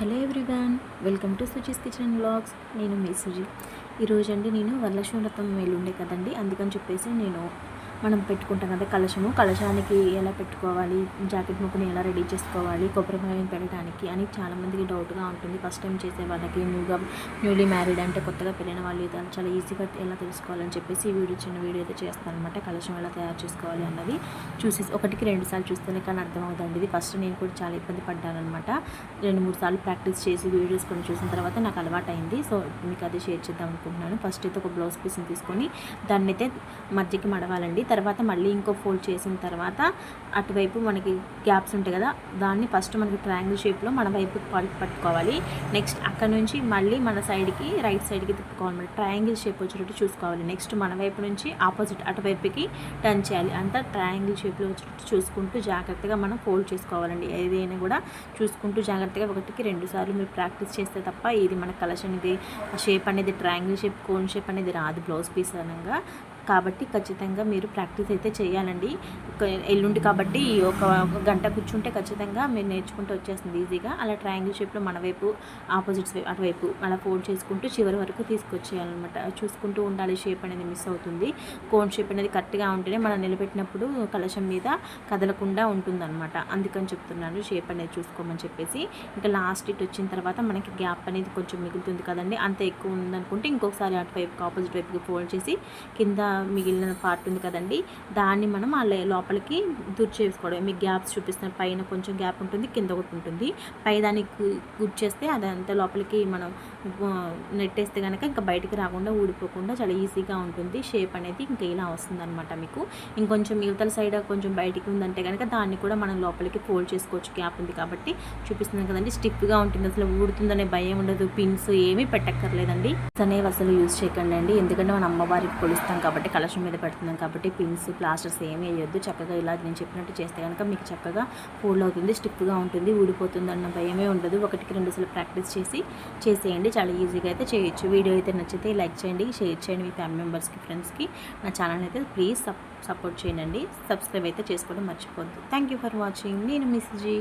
Hello everyone welcome to Suji's kitchen blogs నేను మీ సుజీ. ఈరోజు అండి నేను వరలక్ష్మి వ్రతం ఉండే కదండి అందుకని చెప్పేసి నేను మనం పెట్టుకుంటాం కదా కలశము. కలశానికి ఎలా పెట్టుకోవాలి? జాకెట్ ముక్కుని ఎలా రెడీ చేసుకోవాలి? కొబ్బరికాయని పెట్టడానికి అని చాలామందికి డౌట్గా ఉంటుంది. ఫస్ట్ టైం చేసే వాళ్ళకి న్యూగా న్యూలీ మ్యారీడ్ అంటే కొత్తగా పెళ్ళిన వాళ్ళు ఇది చాలా ఈజీగా ఎలా తెలుసుకోవాలని చెప్పేసి ఈ వీడియో చిన్న వీడియో అయితే చేస్తాను అనమాట కలశం ఎలా తయారు చేసుకోవాలి అన్నది చూసి ఒకటికి రెండు సార్లు చూస్తేనే కానీ అర్థమవుతుంది. ఇది ఫస్ట్ నేను కూడా చాలా ఇబ్బంది పడ్డాను అనమాట రెండు మూడు సార్లు ప్రాక్టీస్ చేసి వీడియోస్ కొన్ని చూసిన తర్వాత నాకు అలవాటు అయింది సో మీకు అది షేర్ చేద్దాం అనుకుంటున్నాను. ఫస్ట్ అయితే ఒక బ్లౌజ్ పీస్ని తీసుకొని దాన్ని అయితే మధ్యకి మడవాలండి. తర్వాత మళ్ళీ ఇంకో ఫోల్డ్ చేసిన తర్వాత అటువైపు మనకి గ్యాప్స్ ఉంటాయి కదా దాన్ని ఫస్ట్ మనకి ట్రయాంగిల్ షేప్లో మన వైపు పట్టుకోవాలి. నెక్స్ట్ అక్కడ నుంచి మళ్ళీ మన సైడ్కి రైట్ సైడ్కి తిప్పుకోవాలి. ట్రయాంగిల్ షేప్ వచ్చేటట్టు చూసుకోవాలి. నెక్స్ట్ మన వైపు నుంచి ఆపోజిట్ అటువైపుకి టర్న్ చేయాలి. అంతా ట్రయాంగిల్ షేప్లో వచ్చేటట్టు చూసుకుంటూ జాగ్రత్తగా మనం ఫోల్డ్ చేసుకోవాలండి. ఏదైనా కూడా చూసుకుంటూ జాగ్రత్తగా ఒకటికి రెండు సార్లు మీరు ప్రాక్టీస్ చేస్తే తప్ప ఇది మన కలెక్షన్ ఇది షేప్ అనేది ట్రయాంగిల్ షేప్ కోన్ షేప్ అనేది రాదు బ్లౌజ్ పీస్ అనగా. కాబట్టి ఖచ్చితంగా మీరు ప్రాక్టీస్ అయితే చేయాలండి. ఎల్లుండి కాబట్టి ఒక గంట కూర్చుంటే ఖచ్చితంగా మీరు నేర్చుకుంటూ వచ్చేస్తుంది ఈజీగా. అలా ట్రయాంగిల్ షేప్లో మన వైపు ఆపోజిట్స్ అటువైపు అలా ఫోల్డ్ చేసుకుంటూ చివరి వరకు తీసుకొచ్చేయాలన్నమాట. చూసుకుంటూ ఉండాలి షేప్ అనేది మిస్ అవుతుంది. కోన్ షేప్ అనేది కరెక్ట్గా ఉంటేనే మనం నిలబెట్టినప్పుడు కలశం మీద కదలకుండా ఉంటుందన్నమాట. అందుకని చెప్తున్నాను షేప్ అనేది చూసుకోమని చెప్పేసి. ఇంకా లాస్ట్ ఇట్ వచ్చిన తర్వాత మనకి గ్యాప్ అనేది కొంచెం మిగులుతుంది కదండి. అంత ఎక్కువ ఉందనుకుంటే ఇంకొకసారి అటువైపు ఆపోజిట్ వైపుకి ఫోల్డ్ చేసి కింద మిగిలిన పార్ట్ ఉంది కదండి. దాన్ని మనం ఆ లోపలికి దుర్చేసుకోవడం మీకు గ్యాప్స్ చూపిస్తున్న పైన కొంచెం గ్యాప్ ఉంటుంది కింద ఒకటి ఉంటుంది. పై దానికి గుర్చేస్తే అదంతా లోపలికి మనం నెట్టేస్తే కనుక ఇంకా బయటికి రాకుండా ఊడిపోకుండా చాలా ఈజీగా ఉంటుంది. షేప్ అనేది ఇంకా ఇలా వస్తుంది అనమాట మీకు. ఇంకొంచెం యువతల సైడ్ కొంచెం బయటికి ఉందంటే కనుక దాన్ని కూడా మనం లోపలికి ఫోల్డ్ చేసుకోవచ్చు. గ్యాప్ ఉంది కాబట్టి చూపిస్తున్నాం కదండి. స్టిప్గా ఉంటుంది. అసలు ఊడుతుందనే భయం ఉండదు. పిన్స్ ఏమీ పెట్టక్కర్లేదండి. అనేవి అసలు యూజ్ చేయకండి ఎందుకంటే మన అమ్మవారికి కొలుస్తాం కాబట్టి కలశం మీద పెడుతున్నాం కాబట్టి పిన్స్ ప్లాస్టర్స్ ఏమి వేయొద్దు. చక్కగా ఇలా నేను చెప్పినట్టు చేస్తే కనుక మీకు చక్కగా ఫోల్డ్ అవుతుంది స్టిప్గా ఉంటుంది ఊడిపోతుంది అన్న భయమే ఉండదు. ఒకటికి రెండు సార్లు ప్రాక్టీస్ చేసి చేసేయండి. చాలా ఈజీగా అయితే చేయొచ్చు. వీడియో అయితే నచ్చితే లైక్ చేయండి షేర్ చేయండి మీ ఫ్యామిలీ మెంబర్స్కి ఫ్రెండ్స్కి నా ఛానల్ అయితే ప్లీజ్ సపోర్ట్ చేయండి. సబ్స్క్రైబ్ అయితే చేసుకోవడం మర్చిపోద్దు థ్యాంక్ యూ ఫర్ వాచింగ్ నేను మిస్జీ